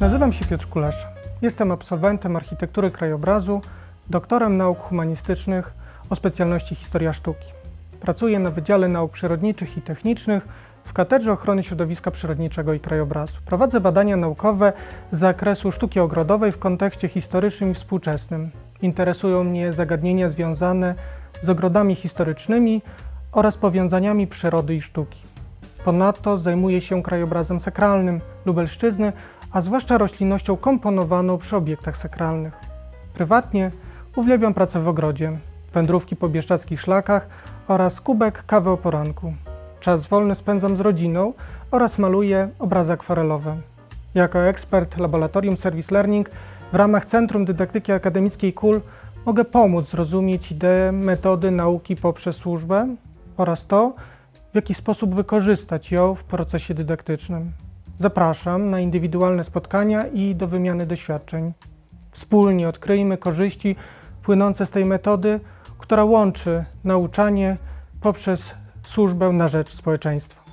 Nazywam się Piotr Kulesz. Jestem absolwentem architektury krajobrazu, doktorem nauk humanistycznych o specjalności historia sztuki. Pracuję na Wydziale Nauk Przyrodniczych i Technicznych w Katedrze Ochrony Środowiska Przyrodniczego i Krajobrazu. Prowadzę badania naukowe z zakresu sztuki ogrodowej w kontekście historycznym i współczesnym. Interesują mnie zagadnienia związane z ogrodami historycznymi oraz powiązaniami przyrody i sztuki. Ponadto zajmuję się krajobrazem sakralnym Lubelszczyzny, a zwłaszcza roślinnością komponowaną przy obiektach sakralnych. Prywatnie uwielbiam pracę w ogrodzie, wędrówki po bieszczadzkich szlakach oraz kubek kawy o poranku. Czas wolny spędzam z rodziną oraz maluję obrazy akwarelowe. Jako ekspert Laboratorium Service Learning w ramach Centrum Dydaktyki Akademickiej KUL mogę pomóc zrozumieć ideę metody nauki poprzez służbę oraz to, w jaki sposób wykorzystać ją w procesie dydaktycznym. Zapraszam na indywidualne spotkania i do wymiany doświadczeń. Wspólnie odkryjmy korzyści płynące z tej metody, która łączy nauczanie poprzez służbę na rzecz społeczeństwa.